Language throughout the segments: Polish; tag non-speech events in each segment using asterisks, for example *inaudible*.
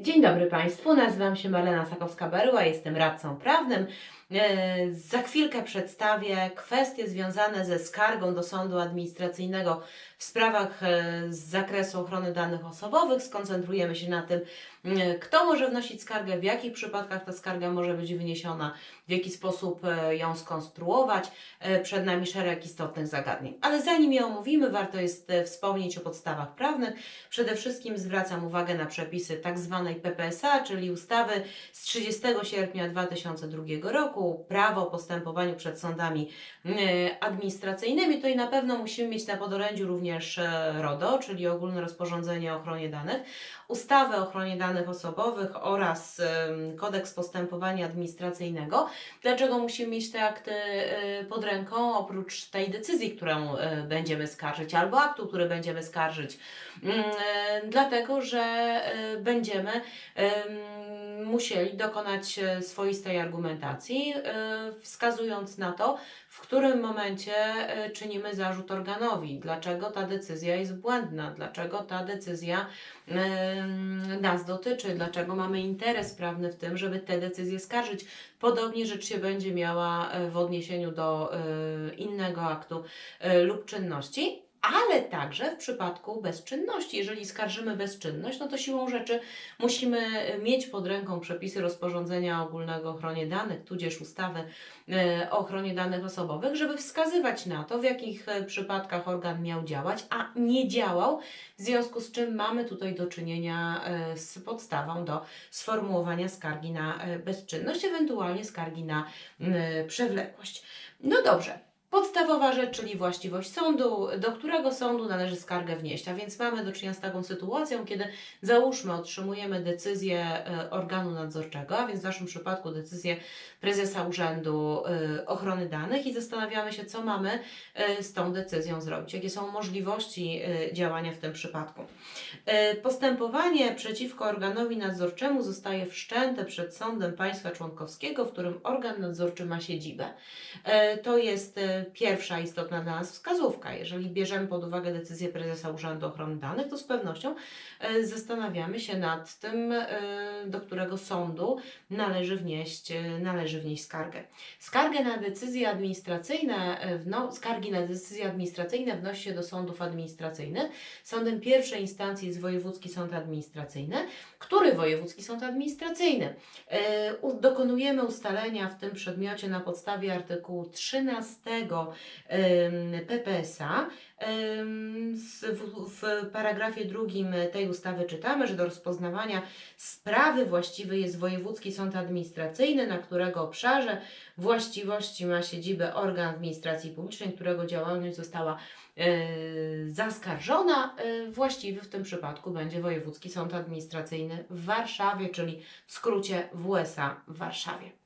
Dzień dobry Państwu, nazywam się Marlena Sakowska-Berła, jestem radcą prawnym. E, Za chwilkę przedstawię kwestie związane ze skargą do sądu administracyjnego w sprawach e, z zakresu ochrony danych osobowych. Skoncentrujemy się na tym, e, kto może wnosić skargę, w jakich przypadkach ta skarga może być wyniesiona, w jaki sposób e, ją skonstruować. Przed nami szereg istotnych zagadnień. Ale zanim je omówimy, warto jest wspomnieć o podstawach prawnych. Przede wszystkim zwracam uwagę na przepisy tak zwanej PPSA, czyli ustawy z 30 sierpnia 2002 roku, prawo o postępowaniu przed sądami administracyjnymi. To i na pewno musimy mieć na podorędziu również e, RODO, czyli ogólne rozporządzenie o ochronie danych, ustawę o ochronie danych osobowych oraz kodeks postępowania administracyjnego. Dlaczego musimy mieć te akty e, pod ręką, oprócz tej decyzji, którą e, będziemy skarżyć, albo aktu, który będziemy skarżyć? Mm, Dlatego, że będziemy em, musieli dokonać e, swoistej argumentacji, e, wskazując na to, w którym momencie e, czynimy zarzut organowi, dlaczego ta decyzja jest błędna, dlaczego ta decyzja nas dotyczy, dlaczego mamy interes prawny w tym, żeby te decyzje skarżyć. Podobnie rzecz się będzie miała w odniesieniu do innego aktu lub czynności. Ale także w przypadku bezczynności. Jeżeli skarżymy bezczynność, no to siłą rzeczy musimy mieć pod ręką przepisy rozporządzenia ogólnego o ochronie danych, tudzież ustawy e, o ochronie danych osobowych, żeby wskazywać na to, w jakich e, przypadkach organ miał działać, a nie działał, w związku z czym mamy tutaj do czynienia e, z podstawą do sformułowania skargi na bezczynność, ewentualnie skargi na przewlekłość. No dobrze. Podstawowa rzecz, czyli właściwość sądu, do którego sądu należy skargę wnieść. A więc mamy do czynienia z taką sytuacją, kiedy załóżmy otrzymujemy decyzję e, organu nadzorczego, a więc w naszym przypadku decyzję prezesa Urzędu e, Ochrony Danych i zastanawiamy się, co mamy e, z tą decyzją zrobić, jakie są możliwości działania w tym przypadku. Postępowanie przeciwko organowi nadzorczemu zostaje wszczęte przed sądem państwa członkowskiego, w którym organ nadzorczy ma siedzibę. To jest pierwsza istotna dla nas wskazówka. Jeżeli bierzemy pod uwagę decyzję prezesa Urzędu Ochrony Danych, to z pewnością e, zastanawiamy się nad tym, e, do którego sądu należy wnieść, e, należy wnieść skargę. Skargę na decyzje administracyjne, skargi na decyzje administracyjne wnosi się do sądów administracyjnych. Sądem pierwszej instancji jest Wojewódzki Sąd Administracyjny. Który Wojewódzki Sąd Administracyjny? Dokonujemy ustalenia w tym przedmiocie na podstawie artykułu 13 em, PPSA. W paragrafie drugim tej ustawy czytamy, że do rozpoznawania sprawy właściwy jest Wojewódzki Sąd Administracyjny, na którego obszarze właściwości ma siedzibę organ administracji publicznej, którego działalność została e, zaskarżona. E, właściwy w tym przypadku będzie Wojewódzki Sąd Administracyjny w Warszawie, czyli w skrócie WSA w Warszawie.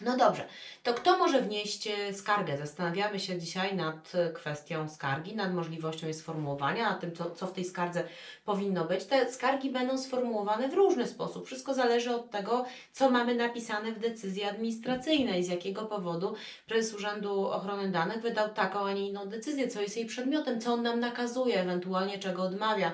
No dobrze, to kto może wnieść e, skargę? Zastanawiamy się dzisiaj nad e, kwestią skargi, nad możliwością jej sformułowania, nad tym, co, co w tej skardze powinno być. Te skargi będą sformułowane w różny sposób. Wszystko zależy od tego, co mamy napisane w decyzji administracyjnej, z jakiego powodu prezes Urzędu Ochrony Danych wydał taką, a nie inną decyzję, co jest jej przedmiotem, co on nam nakazuje, ewentualnie czego odmawia.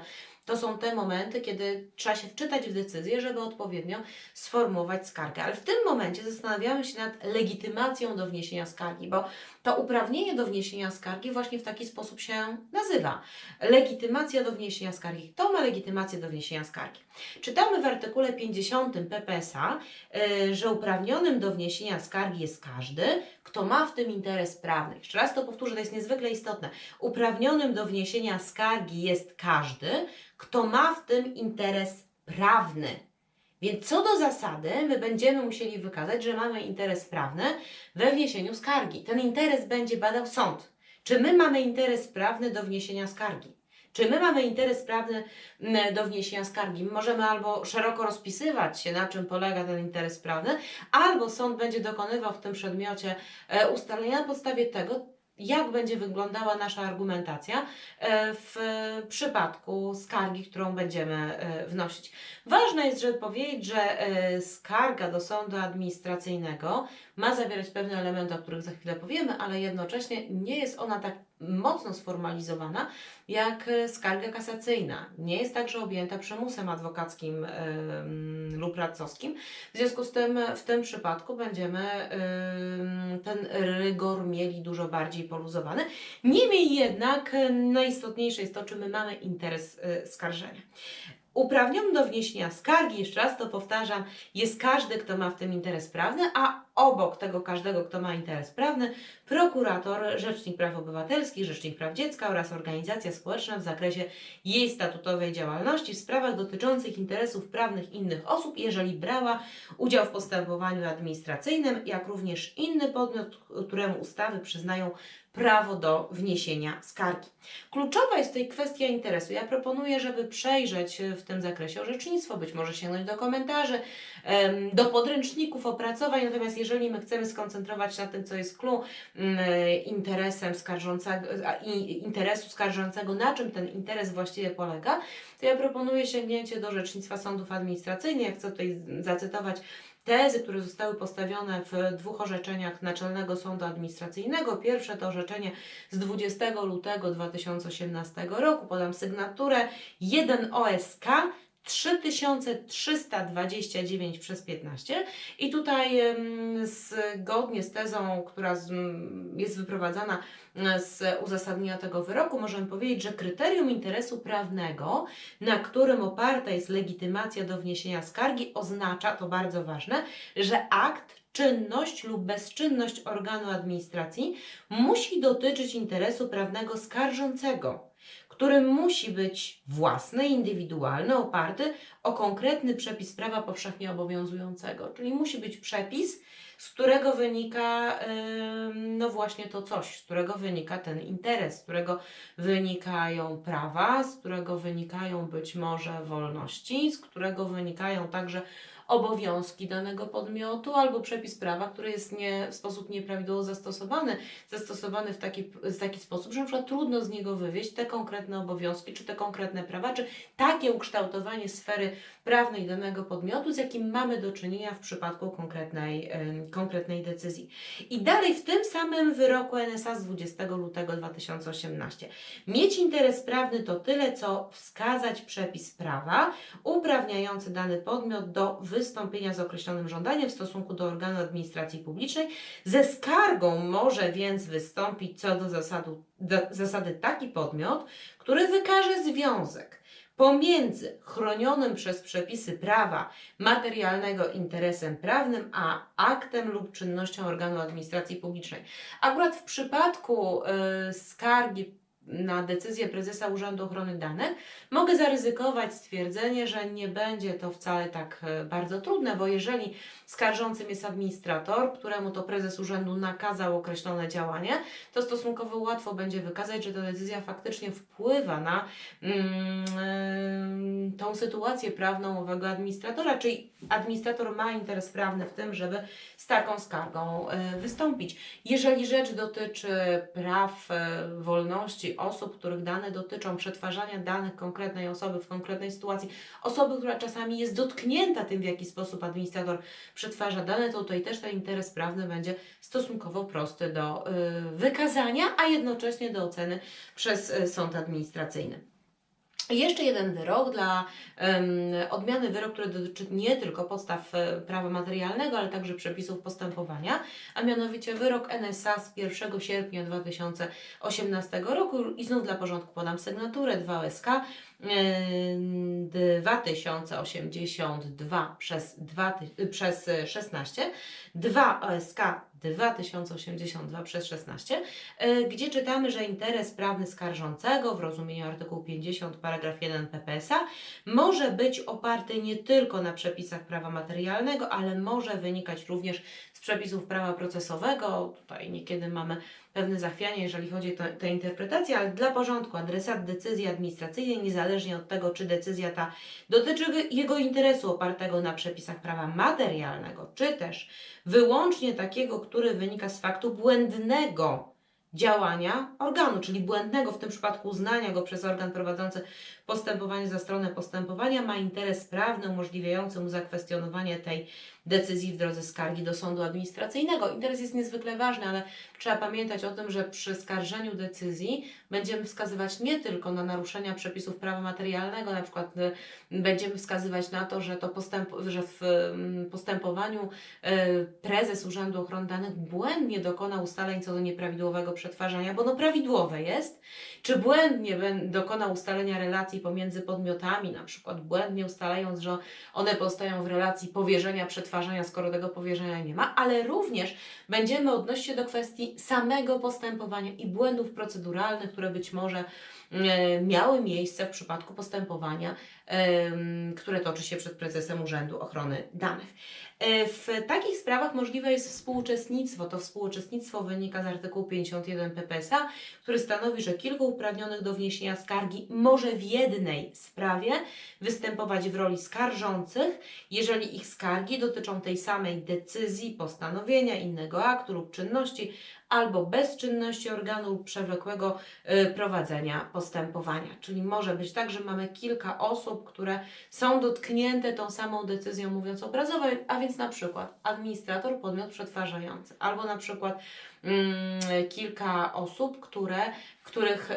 To są te momenty, kiedy trzeba się wczytać w decyzję, żeby odpowiednio sformułować skargę. Ale w tym momencie zastanawiamy się nad legitymacją do wniesienia skargi, bo to uprawnienie do wniesienia skargi właśnie w taki sposób się nazywa. Legitymacja do wniesienia skargi. Kto ma legitymację do wniesienia skargi? Czytamy w artykule 50 PPSA, y, że uprawnionym do wniesienia skargi jest każdy, kto ma w tym interes prawny. Jeszcze raz to powtórzę, to jest niezwykle istotne. Uprawnionym do wniesienia skargi jest każdy, kto ma w tym interes prawny. Więc co do zasady, my będziemy musieli wykazać, że mamy interes prawny we wniesieniu skargi. Ten interes będzie badał sąd. Czy my mamy interes prawny do wniesienia skargi? Czy my mamy interes prawny do wniesienia skargi? Możemy albo szeroko rozpisywać się, na czym polega ten interes prawny, albo sąd będzie dokonywał w tym przedmiocie e, ustalenia na podstawie tego, jak będzie wyglądała nasza argumentacja e, w przypadku skargi, którą będziemy e, wnosić. Ważne jest, żeby powiedzieć, że e, skarga do sądu administracyjnego ma zawierać pewne elementy, o których za chwilę powiemy, ale jednocześnie nie jest ona tak mocno sformalizowana jak skarga kasacyjna. Nie jest także objęta przymusem adwokackim lub radcowskim. W związku z tym w tym przypadku będziemy em, ten rygor mieli dużo bardziej poluzowany. Niemniej jednak najistotniejsze jest to, czy my mamy interes e, skarżenia. Uprawniony do wniesienia skargi, jeszcze raz to powtarzam, jest każdy, kto ma w tym interes prawny, a obok tego każdego, kto ma interes prawny, prokurator, rzecznik praw obywatelskich, rzecznik praw dziecka oraz organizacja społeczna w zakresie jej statutowej działalności w sprawach dotyczących interesów prawnych innych osób, jeżeli brała udział w postępowaniu administracyjnym, jak również inny podmiot, któremu ustawy przyznają prawo do wniesienia skargi. Kluczowa jest tutaj kwestia interesu. Ja proponuję, żeby przejrzeć w tym zakresie orzecznictwo, być może sięgnąć do komentarzy, do podręczników, opracowań, natomiast jeżeli my chcemy skoncentrować się na tym, co jest clue mm, interesem skarżącego, interesu skarżącego, na czym ten interes właściwie polega, to ja proponuję sięgnięcie do orzecznictwa sądów administracyjnych. Ja chcę tutaj zacytować tezy, które zostały postawione w dwóch orzeczeniach Naczelnego Sądu Administracyjnego. Pierwsze to orzeczenie z 20 lutego 2018 roku. Podam sygnaturę 1 OSK 3329 przez 15 i tutaj zgodnie z tezą, która jest wyprowadzana z uzasadnienia tego wyroku, możemy powiedzieć, że kryterium interesu prawnego, na którym oparta jest legitymacja do wniesienia skargi, oznacza, to bardzo ważne, że akt, czynność lub bezczynność organu administracji musi dotyczyć interesu prawnego skarżącego który musi być własny, indywidualny, oparty o konkretny przepis prawa powszechnie obowiązującego. Czyli musi być przepis, z którego wynika no właśnie to coś, z którego wynika ten interes, z którego wynikają prawa, z którego wynikają być może wolności, z którego wynikają także obowiązki danego podmiotu albo przepis prawa, który jest nie, w sposób nieprawidłowo zastosowany, zastosowany w taki, w taki sposób, że przykład trudno z niego wywieźć te konkretne obowiązki, czy te konkretne prawa, czy takie ukształtowanie sfery prawnej danego podmiotu, z jakim mamy do czynienia w przypadku konkretnej, konkretnej decyzji. I dalej w tym samym wyroku NSA z 20 lutego 2018. Mieć interes prawny to tyle, co wskazać przepis prawa uprawniający dany podmiot do wystąpienia z określonym żądaniem w stosunku do organu administracji publicznej. Ze skargą może więc wystąpić co do, zasadu, do zasady taki podmiot, który wykaże związek pomiędzy chronionym przez przepisy prawa materialnego interesem prawnym, a aktem lub czynnością organu administracji publicznej. Akurat w przypadku y, skargi na decyzję prezesa Urzędu Ochrony Danych, mogę zaryzykować stwierdzenie, że nie będzie to wcale tak e, bardzo trudne, bo jeżeli skarżącym jest administrator, któremu to prezes urzędu nakazał określone działanie, to stosunkowo łatwo będzie wykazać, że ta decyzja faktycznie wpływa na mm, tą sytuację prawną owego administratora, czyli administrator ma interes prawny w tym, żeby z taką skargą e, wystąpić. Jeżeli rzecz dotyczy praw, e, wolności osób, których dane dotyczą przetwarzania danych konkretnej osoby w konkretnej sytuacji, osoby, która czasami jest dotknięta tym, w jaki sposób administrator przetwarza dane, to tutaj też ten interes prawny będzie stosunkowo prosty do y, wykazania, a jednocześnie do oceny przez y, sąd administracyjny. Jeszcze jeden wyrok dla em, odmiany wyrok, który dotyczy nie tylko podstaw e, prawa materialnego, ale także przepisów postępowania, a mianowicie wyrok NSA z 1 sierpnia 2018 roku. I znów dla porządku podam sygnaturę. 2 SK em, 2082 przez, 2, ty- przez 16, 2 OSK 2082 przez 16, e, gdzie czytamy, że interes prawny skarżącego w rozumieniu artykułu 50 paragraf 1 PPS-a może być oparty nie tylko na przepisach prawa materialnego, ale może wynikać również z przepisów prawa procesowego. Tutaj niekiedy mamy pewne zachwianie, jeżeli chodzi o te interpretacje, ale dla porządku adresat decyzji administracyjnej, niezależnie od tego, czy decyzja ta dotyczy jego interesu opartego na przepisach prawa materialnego, czy też wyłącznie takiego, który wynika z faktu błędnego działania organu, czyli błędnego w tym przypadku uznania go przez organ prowadzący postępowanie za stronę postępowania, ma interes prawny umożliwiający mu zakwestionowanie tej decyzji w drodze skargi do sądu administracyjnego. Interes jest niezwykle ważny, ale trzeba pamiętać o tym, że przy skarżeniu decyzji będziemy wskazywać nie tylko na naruszenia przepisów prawa materialnego, na przykład y, będziemy wskazywać na to, że, to postęp, że w mm, postępowaniu y, prezes Urzędu Ochrony Danych błędnie dokonał ustaleń co do nieprawidłowego przetwarzania, bo no prawidłowe jest, czy błędnie dokonał ustalenia relacji pomiędzy podmiotami, na przykład błędnie ustalając, że one powstają w relacji powierzenia, przetwarzania, skoro tego powierzenia nie ma, ale również będziemy odnosić się do kwestii samego postępowania i błędów proceduralnych, które być może e, miały miejsce w przypadku postępowania, które toczy się przed prezesem Urzędu Ochrony Danych. E, W takich sprawach możliwe jest współuczestnictwo. To współuczestnictwo wynika z artykułu 51 PPSA, który stanowi, że kilku uprawnionych do wniesienia skargi może w jednej sprawie występować w roli skarżących, jeżeli ich skargi dotyczą tej samej decyzji, postanowienia, innego aktu lub czynności, albo bezczynności organu przewlekłego y, prowadzenia postępowania. Czyli może być tak, że mamy kilka osób, które są dotknięte tą samą decyzją, mówiąc obrazowo, a więc na przykład administrator, podmiot przetwarzający, albo na przykład kilka osób, które, których y,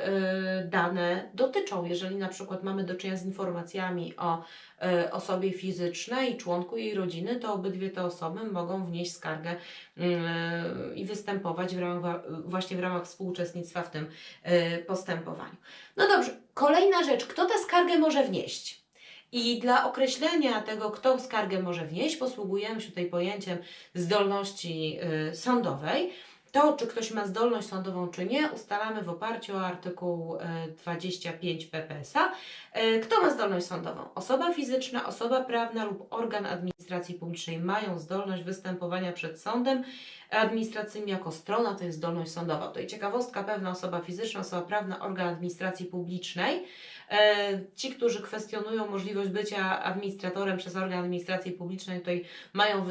dane dotyczą. Jeżeli na przykład mamy do czynienia z informacjami o y, osobie fizycznej, członku jej rodziny, to obydwie te osoby mogą wnieść skargę y, i występować w ramach, właśnie w ramach współuczestnictwa w tym y, postępowaniu. No dobrze, kolejna rzecz, kto tę skargę może wnieść? I dla określenia tego, kto skargę może wnieść, posługujemy się tutaj pojęciem zdolności sądowej. To, czy ktoś ma zdolność sądową, czy nie, ustalamy w oparciu o artykuł y, 25 PPSA. Y, Kto ma zdolność sądową? Osoba fizyczna, osoba prawna lub organ administracji publicznej mają zdolność występowania przed sądem administracyjnym jako strona, to jest zdolność sądowa. Tutaj ciekawostka, pewna osoba fizyczna, osoba prawna, organ administracji publicznej. E, Ci, którzy kwestionują możliwość bycia administratorem przez organ administracji publicznej, tutaj mają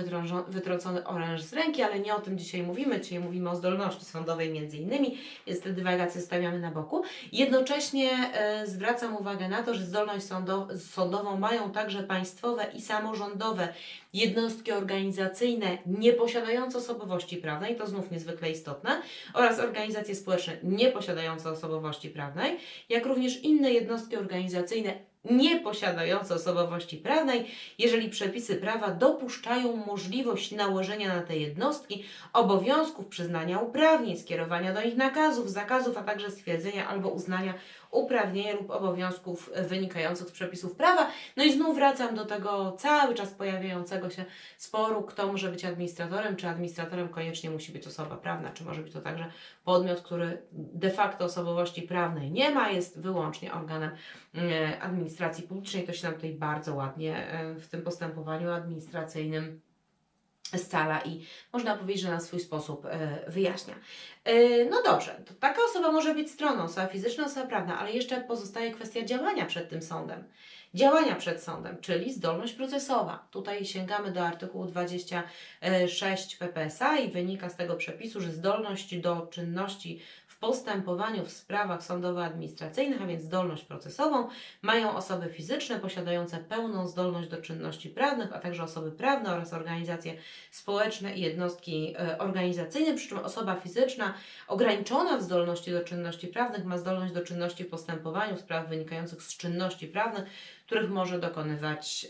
wytrącony oręż z ręki, ale nie o tym dzisiaj mówimy. Dzisiaj mówimy o zdolności sądowej między innymi, więc te dywagacje stawiamy na boku. Jednocześnie e, zwracam uwagę na to, że zdolność sądo- sądową mają także państwowe i samorządowe jednostki organizacyjne nieposiadające osobowości prawnej, to znów niezwykle istotne, oraz organizacje społeczne nieposiadające osobowości prawnej, jak również inne jednostki organizacyjne nieposiadające osobowości prawnej, jeżeli przepisy prawa dopuszczają możliwość nałożenia na te jednostki obowiązków przyznania uprawnień, skierowania do nich nakazów, zakazów, a także stwierdzenia albo uznania uprawnienia lub obowiązków wynikających z przepisów prawa. No i znów wracam do tego cały czas pojawiającego się sporu, kto może być administratorem, czy administratorem koniecznie musi być osoba prawna, czy może być to także podmiot, który de facto osobowości prawnej nie ma, jest wyłącznie organem e, administracji publicznej. To się nam tutaj bardzo ładnie e, w tym postępowaniu administracyjnym scala i można powiedzieć, że na swój sposób e, wyjaśnia. E, No dobrze, taka osoba może być stroną, osoba fizyczna, osoba prawna, ale jeszcze pozostaje kwestia działania przed tym sądem. Działania przed sądem, czyli zdolność procesowa. Tutaj sięgamy do artykułu 26 PPSA i wynika z tego przepisu, że zdolność do czynności postępowaniu w sprawach sądowo-administracyjnych, a więc zdolność procesową, mają osoby fizyczne posiadające pełną zdolność do czynności prawnych, a także osoby prawne oraz organizacje społeczne i jednostki e, organizacyjne, przy czym osoba fizyczna ograniczona w zdolności do czynności prawnych ma zdolność do czynności w postępowaniu w sprawach wynikających z czynności prawnych, których może dokonywać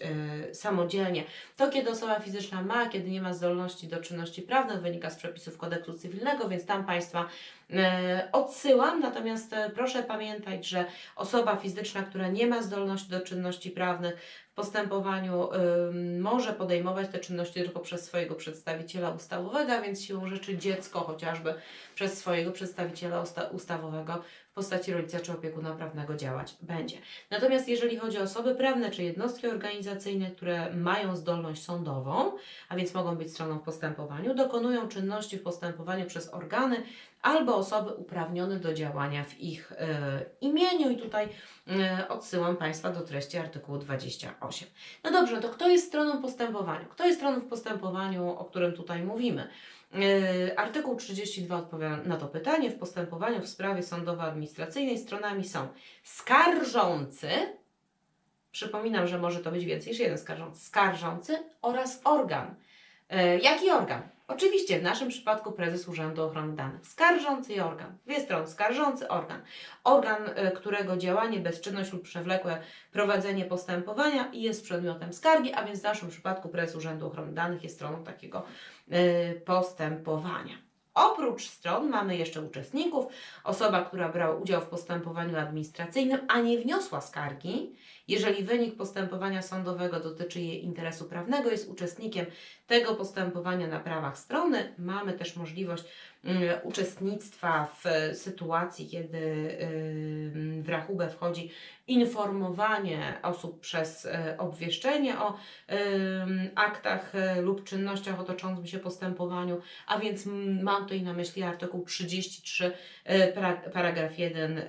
e, samodzielnie. To, kiedy osoba fizyczna ma, kiedy nie ma zdolności do czynności prawnych, wynika z przepisów kodeksu cywilnego, więc tam Państwa e, odsyłam. Natomiast e, proszę pamiętać, że osoba fizyczna, która nie ma zdolności do czynności prawnych, w postępowaniu może podejmować te czynności tylko przez swojego przedstawiciela ustawowego, a więc siłą rzeczy dziecko chociażby przez swojego przedstawiciela usta- ustawowego w postaci rodzica czy opiekuna prawnego działać będzie. Natomiast jeżeli chodzi o osoby prawne czy jednostki organizacyjne, które mają zdolność sądową, a więc mogą być stroną w postępowaniu, dokonują czynności w postępowaniu przez organy albo osoby uprawnione do działania w ich e, imieniu i tutaj e, odsyłam Państwa do treści artykułu 28. No dobrze, to kto jest stroną postępowaniu? Kto jest stroną w postępowaniu, o którym tutaj mówimy? E, Artykuł 32 odpowiada na to pytanie. W postępowaniu w sprawie sądowo-administracyjnej stronami są skarżący, przypominam, że może to być więcej niż jeden skarżący, skarżący oraz organ E, Jaki organ? Oczywiście w naszym przypadku prezes Urzędu Ochrony Danych. Skarżący organ. Dwie strony. Skarżący organ. Organ, e, którego działanie, bezczynność lub przewlekłe prowadzenie postępowania jest przedmiotem skargi, a więc w naszym przypadku prezes Urzędu Ochrony Danych jest stroną takiego e, postępowania. Oprócz stron mamy jeszcze uczestników. Osoba, która brała udział w postępowaniu administracyjnym, a nie wniosła skargi, jeżeli wynik postępowania sądowego dotyczy jej interesu prawnego, jest uczestnikiem tego postępowania na prawach strony. Mamy też możliwość mm, uczestnictwa w sytuacji, kiedy w rachubę wchodzi informowanie osób przez e, obwieszczenie o aktach e, lub czynnościach otoczącym się postępowaniu, a więc mm, mam tutaj na myśli artykuł 33 e, para- paragraf 1 e,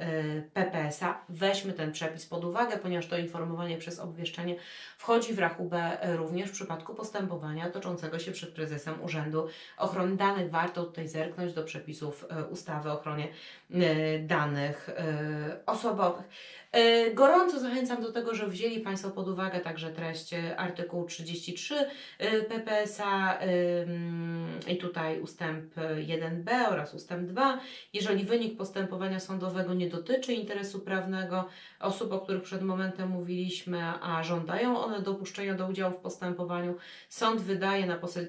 PPS-a. Weźmy ten przepis pod uwagę, ponieważ to informowanie przez obwieszczenie wchodzi w rachubę również w przypadku postępowania toczącego się przed prezesem Urzędu Ochrony Danych. Warto tutaj zerknąć do przepisów e, ustawy o ochronie e, danych e, osobowych. E, Gorąco zachęcam do tego, żeby wzięli Państwo pod uwagę także treść e, artykułu 33 e, PPS-a i tutaj ustęp 1b oraz ustęp 2. Jeżeli wynik postępowania sądowego nie dotyczy interesu prawnego osób, o których przed momentem mówiliśmy, a żądają one dopuszczenia do udziału w postępowaniu, sąd wydaje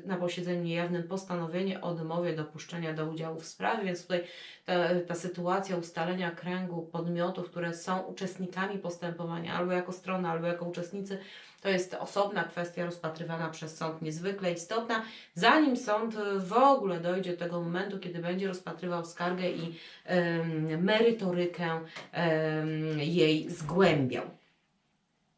na posiedzeniu niejawnym postanowienie o odmowie dopuszczenia do udziału w sprawie, więc tutaj ta, ta sytuacja ustalenia kręgu podmiotów, które są uczestnikami postępowania, albo jako strona, albo jako uczestnicy, to jest osobna kwestia rozpatrywana przez sąd niezwykle istotna, zanim sąd w ogóle dojdzie do tego momentu, kiedy będzie rozpatrywał skargę i em, merytorykę jej zgłębiał.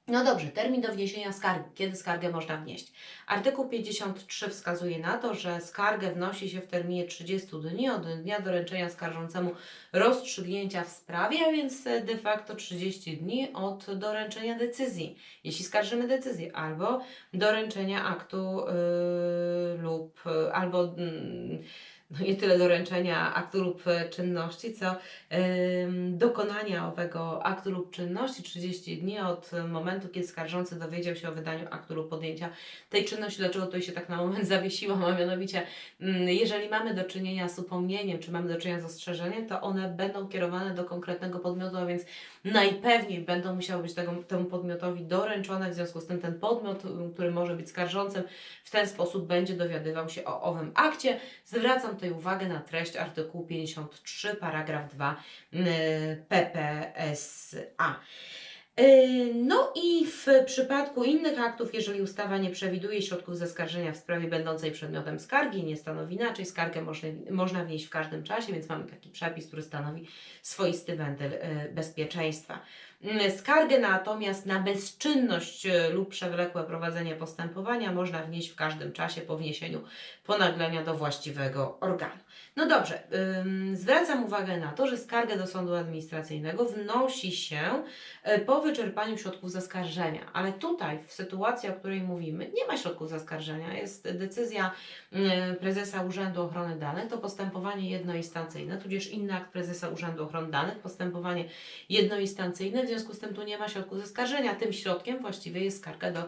No dobrze, termin do wniesienia skargi. Kiedy skargę można wnieść? Artykuł 53 wskazuje na to, że skargę wnosi się w terminie 30 dni od dnia doręczenia skarżącemu rozstrzygnięcia w sprawie, a więc de facto 30 dni od doręczenia decyzji, jeśli skarżymy decyzję, albo doręczenia aktu yy, lub yy, albo yy, no nie tyle doręczenia aktu lub e, czynności, co dokonania owego aktu lub czynności 30 dni od momentu, kiedy skarżący dowiedział się o wydaniu aktu lub podjęcia tej czynności. Dlaczego to się tak na moment *laughs* zawiesiłam? A mianowicie, mm, jeżeli mamy do czynienia z upomnieniem, czy mamy do czynienia z ostrzeżeniem, to one będą kierowane do konkretnego podmiotu, a więc najpewniej będą musiały być tego, temu podmiotowi doręczone. W związku z tym ten podmiot, y, który może być skarżącym, w ten sposób będzie dowiadywał się o owym akcie. Zwracam tutaj uwagę na treść artykułu 53, paragraf 2 y, PPSA. Y, No i w przypadku innych aktów, jeżeli ustawa nie przewiduje środków zaskarżenia w sprawie będącej przedmiotem skargi, nie stanowi inaczej, skargę można, można wnieść w każdym czasie, więc mamy taki przepis, który stanowi swoisty wentyl y, bezpieczeństwa. Y, Skargę natomiast na bezczynność y, lub przewlekłe prowadzenie postępowania można wnieść w każdym czasie po wniesieniu ponaglenia do właściwego organu. No dobrze, zwracam uwagę na to, że skargę do sądu administracyjnego wnosi się e, po wyczerpaniu środków zaskarżenia, ale tutaj w sytuacji, o której mówimy, nie ma środków zaskarżenia, jest decyzja mm, prezesa Urzędu Ochrony Danych, to postępowanie jednoinstancyjne, tudzież inny akt prezesa Urzędu Ochrony Danych, postępowanie jednoinstancyjne, w związku z tym tu nie ma środków zaskarżenia. Tym środkiem właściwie jest skarga do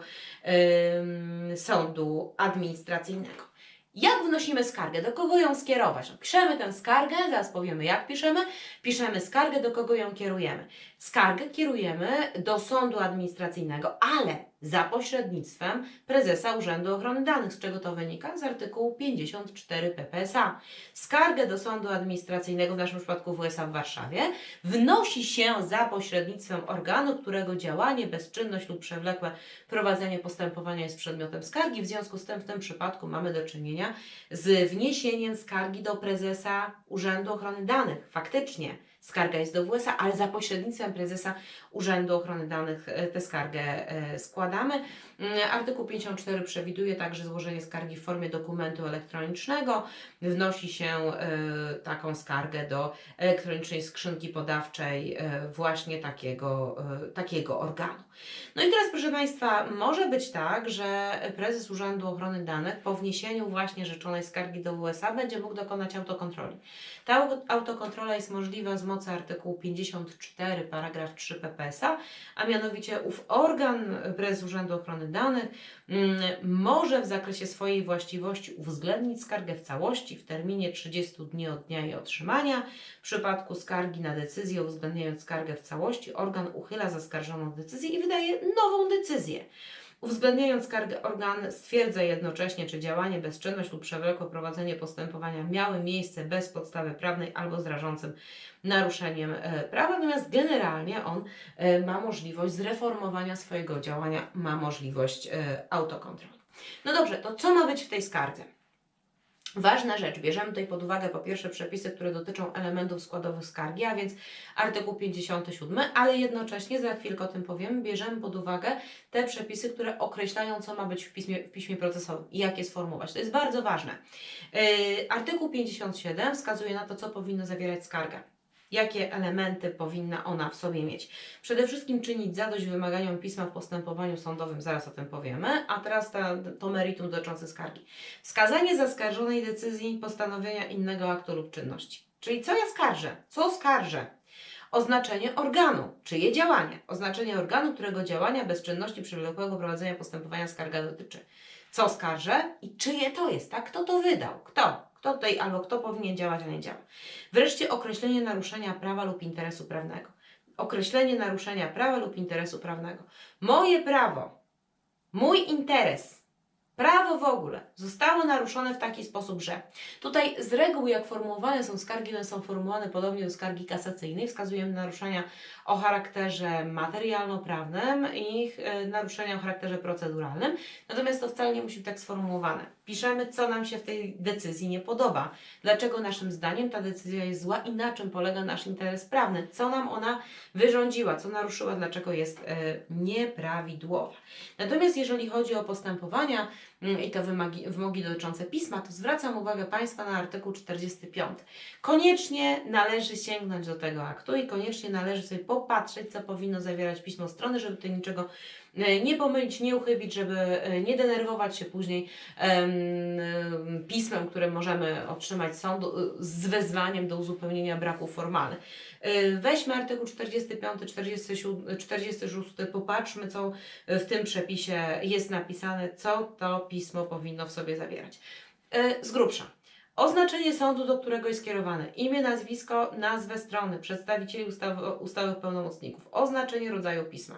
sądu administracyjnego. Jak wnosimy skargę? Do kogo ją skierować? No, piszemy tę skargę, zaraz powiemy jak piszemy. Piszemy skargę, do kogo ją kierujemy. Skargę kierujemy do sądu administracyjnego, ale za pośrednictwem prezesa Urzędu Ochrony Danych. Z czego to wynika? Z artykułu 54 PPSA. Skargę do sądu administracyjnego, w naszym przypadku WSA w Warszawie, wnosi się za pośrednictwem organu, którego działanie, bezczynność lub przewlekłe prowadzenie postępowania jest przedmiotem skargi. W związku z tym w tym przypadku mamy do czynienia z wniesieniem skargi do prezesa Urzędu Ochrony Danych. Faktycznie skarga jest do WSA, ale za pośrednictwem prezesa Urzędu Ochrony Danych e, tę skargę e, składamy. Mm, Artykuł 54 przewiduje także złożenie skargi w formie dokumentu elektronicznego. Wnosi się e, taką skargę do elektronicznej skrzynki podawczej właśnie takiego, takiego organu. No i teraz, proszę Państwa, może być tak, że prezes Urzędu Ochrony Danych po wniesieniu właśnie rzeczonej skargi do WSA będzie mógł dokonać autokontroli. Ta au- autokontrola jest możliwa z mocy artykułu 54, paragraf 3 PPS-a, a mianowicie ów organ prezes Urzędu Ochrony Danych mm, może w zakresie swojej właściwości uwzględnić skargę w całości w terminie 30 dni od dnia jej otrzymania. W przypadku skargi na decyzję, uwzględniając skargę w całości, organ uchyla zaskarżoną decyzję i wydaje nową decyzję. Uwzględniając skargę, organ stwierdza jednocześnie, czy działanie, bezczynność lub przewlekłe prowadzenie postępowania miały miejsce bez podstawy prawnej albo z rażącym naruszeniem e, prawa, natomiast generalnie on e, ma możliwość zreformowania swojego działania, ma możliwość e, autokontroli. No dobrze, to co ma być w tej skardze? Ważna rzecz, bierzemy tutaj pod uwagę po pierwsze przepisy, które dotyczą elementów składowych skargi, a więc artykuł 57, ale jednocześnie, za chwilkę o tym powiem, bierzemy pod uwagę te przepisy, które określają, co ma być w piśmie, w piśmie procesowym i jak je sformułować. To jest bardzo ważne. Yy, artykuł 57 wskazuje na to, co powinno zawierać skarga. Jakie elementy powinna ona w sobie mieć? Przede wszystkim czynić zadość wymaganiom pisma w postępowaniu sądowym, zaraz o tym powiemy, a teraz ta, to meritum dotyczące skargi. Wskazanie zaskarżonej decyzji postanowienia innego aktu lub czynności. Czyli co ja skarżę? Co skarżę? Oznaczenie organu, czyje działanie. Oznaczenie organu, którego działania bez czynności przewlekłego prowadzenia postępowania skarga dotyczy. Co skarżę i czyje to jest, tak? Kto to wydał? Kto? Kto tutaj albo kto powinien działać, a nie działa. Wreszcie określenie naruszenia prawa lub interesu prawnego. Określenie naruszenia prawa lub interesu prawnego. Moje prawo, mój interes, prawo w ogóle zostało naruszone w taki sposób, że tutaj z reguł, jak formułowane są skargi, one są formułowane podobnie do skargi kasacyjnej, wskazujemy naruszenia o charakterze materialno-prawnym i e, naruszenia o charakterze proceduralnym, natomiast to wcale nie musi być tak sformułowane. Piszemy, co nam się w tej decyzji nie podoba, dlaczego naszym zdaniem ta decyzja jest zła i na czym polega nasz interes prawny, co nam ona wyrządziła, co naruszyła, dlaczego jest e, nieprawidłowa. Natomiast jeżeli chodzi o postępowania i to wymagi, wymogi dotyczące pisma, to zwracam uwagę Państwa na artykuł 45. Koniecznie należy sięgnąć do tego aktu i koniecznie należy sobie popatrzeć, co powinno zawierać pismo strony, żeby tutaj niczego e, nie pomylić, nie uchybić, żeby e, nie denerwować się później em, pismem, które możemy otrzymać sądu z wezwaniem do uzupełnienia braków formalnych. Weźmy artykuł 45, 47, 46, popatrzmy, co w tym przepisie jest napisane, co to pismo powinno w sobie zawierać. E, Z grubsza. Oznaczenie sądu, do którego jest skierowane, imię, nazwisko, nazwę strony, przedstawicieli ustawy, ustawy pełnomocników, oznaczenie rodzaju pisma,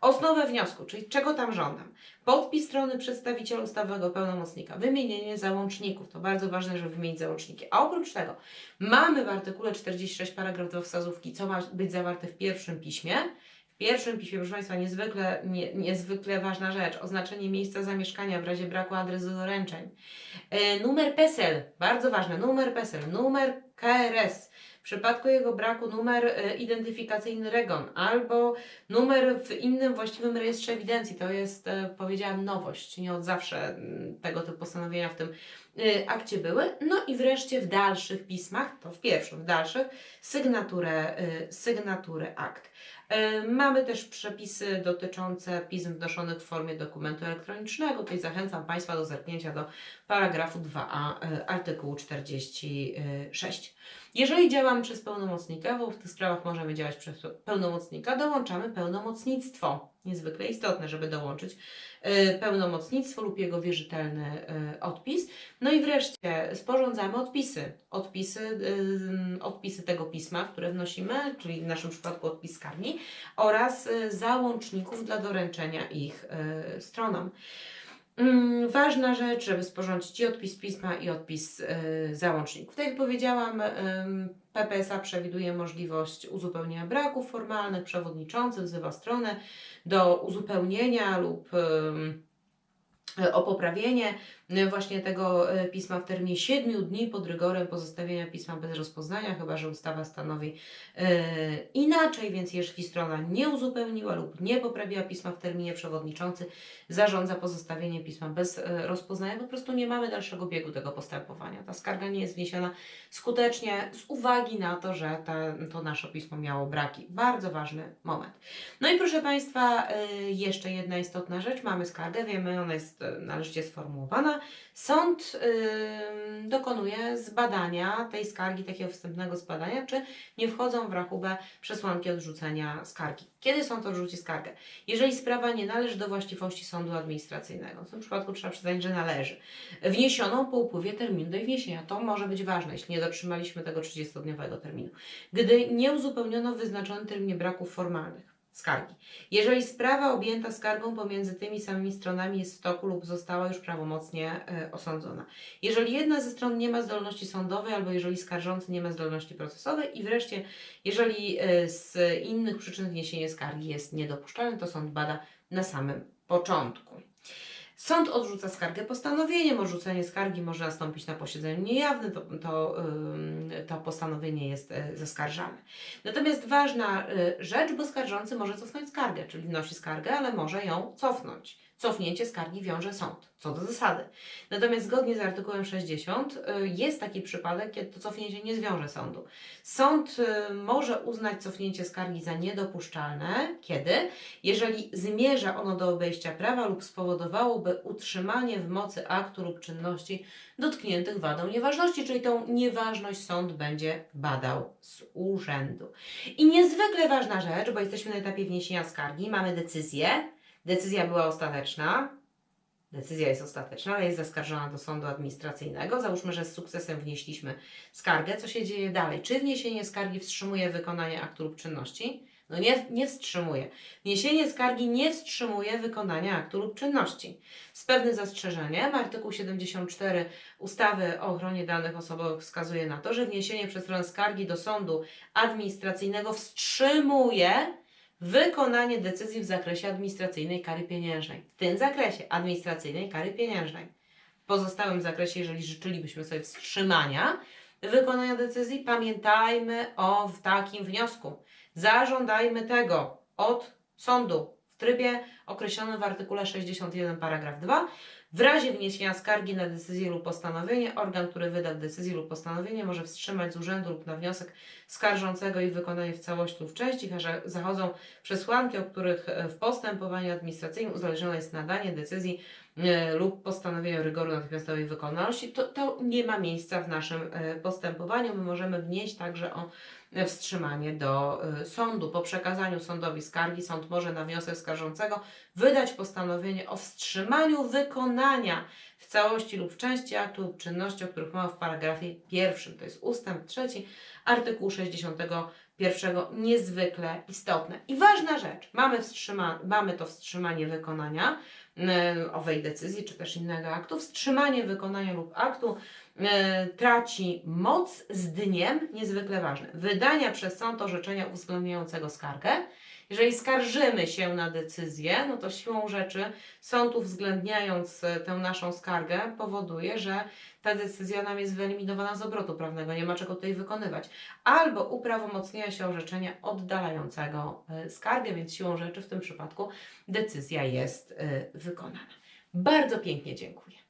osnowę wniosku, czyli czego tam żądam, podpis strony przedstawiciela ustawowego pełnomocnika, wymienienie załączników, to bardzo ważne, żeby wymienić załączniki. A oprócz tego mamy w artykule 46 paragraf 2 wskazówki, co ma być zawarte w pierwszym piśmie, pierwszym piśmie, proszę Państwa, niezwykle, nie, niezwykle ważna rzecz, oznaczenie miejsca zamieszkania w razie braku adresu doręczeń. E, numer PESEL, bardzo ważne, numer PESEL, numer KRS. W przypadku jego braku numer e, identyfikacyjny REGON albo numer w innym właściwym rejestrze ewidencji. To jest, e, powiedziałam, nowość. Nie od zawsze mm, tego typu postanowienia w tym e, akcie były. No i wreszcie w dalszych pismach, to w pierwszym, w dalszych, sygnaturę, sygnaturę akt. E, Mamy też przepisy dotyczące pism wnoszonych w formie dokumentu elektronicznego. Tutaj zachęcam Państwa do zerknięcia do paragrafu 2a e, artykułu 46. Jeżeli działamy przez pełnomocnika, bo w tych sprawach możemy działać przez pełnomocnika, dołączamy pełnomocnictwo. Niezwykle istotne, żeby dołączyć pełnomocnictwo lub jego wierzytelny e, odpis. No i wreszcie sporządzamy odpisy. Odpisy, e, odpisy tego pisma, które wnosimy, czyli w naszym przypadku odpis oraz e, załączników dla doręczenia ich e, stronom. Mm, Ważna rzecz, żeby sporządzić i odpis pisma, i odpis e, załączników. Tak jak powiedziałam, PPSA przewiduje możliwość uzupełnienia braków formalnych. Przewodniczący wzywa stronę do uzupełnienia lub o poprawienie właśnie tego e, pisma w terminie 7 dni pod rygorem pozostawienia pisma bez rozpoznania, chyba że ustawa stanowi e, inaczej, więc jeśli strona nie uzupełniła lub nie poprawiła pisma w terminie, przewodniczący zarządza pozostawienie pisma bez e, rozpoznania. Po prostu nie mamy dalszego biegu tego postępowania. Ta skarga nie jest wniesiona skutecznie z uwagi na to, że ta, to nasze pismo miało braki. Bardzo ważny moment. No i proszę Państwa, jeszcze jedna istotna rzecz. Mamy skargę, wiemy, ona jest należycie sformułowana. Sąd ym, dokonuje zbadania tej skargi, takiego wstępnego zbadania, czy nie wchodzą w rachubę przesłanki odrzucenia skargi. Kiedy sąd odrzuci skargę? Jeżeli sprawa nie należy do właściwości sądu administracyjnego, w tym przypadku trzeba przyznać, że należy, wniesioną po upływie terminu do wniesienia. To może być ważne, jeśli nie dotrzymaliśmy tego 30-dniowego terminu. Gdy nie uzupełniono w wyznaczonym terminie braków formalnych skargi. Jeżeli sprawa objęta skargą pomiędzy tymi samymi stronami jest w toku lub została już prawomocnie e, osądzona. Jeżeli jedna ze stron nie ma zdolności sądowej albo jeżeli skarżący nie ma zdolności procesowej i wreszcie jeżeli e, z innych przyczyn wniesienie skargi jest niedopuszczalne, to sąd bada na samym początku. Sąd odrzuca skargę postanowieniem. Odrzucenie skargi może nastąpić na posiedzeniu niejawnym, to, to, to postanowienie jest y, zaskarżane. Natomiast ważna y, rzecz, bo skarżący może cofnąć skargę, czyli wnosi skargę, ale może ją cofnąć. Cofnięcie skargi wiąże sąd, co do zasady. Natomiast zgodnie z artykułem 60 y, jest taki przypadek, kiedy to cofnięcie nie zwiąże sądu. Sąd y, może uznać cofnięcie skargi za niedopuszczalne, kiedy? Jeżeli zmierza ono do obejścia prawa lub spowodowałoby utrzymanie w mocy aktu lub czynności dotkniętych wadą nieważności, czyli tą nieważność sąd będzie badał z urzędu. I niezwykle ważna rzecz, bo jesteśmy na etapie wniesienia skargi, mamy decyzję, decyzja była ostateczna, decyzja jest ostateczna, ale jest zaskarżona do sądu administracyjnego. Załóżmy, że z sukcesem wnieśliśmy skargę. Co się dzieje dalej? Czy wniesienie skargi wstrzymuje wykonanie aktu lub czynności? No nie, nie wstrzymuje. Wniesienie skargi nie wstrzymuje wykonania aktu lub czynności. Z pewnym zastrzeżeniem artykuł 74 ustawy o ochronie danych osobowych wskazuje na to, że wniesienie przez stronę skargi do sądu administracyjnego wstrzymuje wykonanie decyzji w zakresie administracyjnej kary pieniężnej. W tym zakresie administracyjnej kary pieniężnej. W pozostałym zakresie, jeżeli życzylibyśmy sobie wstrzymania wykonania decyzji, pamiętajmy o takim wniosku. Zażądajmy tego od sądu w trybie określonym w artykule 61 paragraf 2. W razie wniesienia skargi na decyzję lub postanowienie, organ, który wyda decyzję lub postanowienie, może wstrzymać z urzędu lub na wniosek skarżącego ich wykonanie w całości lub w części, że zachodzą przesłanki, o których e, w postępowaniu administracyjnym uzależnione jest nadanie decyzji E, lub postanowienia rygoru natychmiastowej wykonalności, to, to nie ma miejsca w naszym e, postępowaniu. My możemy wnieść także o e, wstrzymanie do sądu. Po przekazaniu sądowi skargi sąd może na wniosek skarżącego wydać postanowienie o wstrzymaniu wykonania w całości lub w części aktu lub czynności, o których mowa w paragrafie pierwszym. To jest ustęp trzeci, artykuł 60 pierwszego niezwykle istotne. I ważna rzecz, mamy, wstrzyma, mamy to wstrzymanie wykonania mm, owej decyzji, czy też innego aktu. Wstrzymanie wykonania lub aktu y, traci moc z dniem niezwykle ważne. Wydania przez sąd orzeczenia uwzględniającego skargę jeżeli skarżymy się na decyzję, no to siłą rzeczy sąd uwzględniając e, tę naszą skargę powoduje, że ta decyzja nam jest wyeliminowana z obrotu prawnego, nie ma czego tutaj wykonywać. Albo uprawomocnienia się orzeczenia oddalającego e, skargę, więc siłą rzeczy w tym przypadku decyzja jest e, wykonana. Bardzo pięknie dziękuję.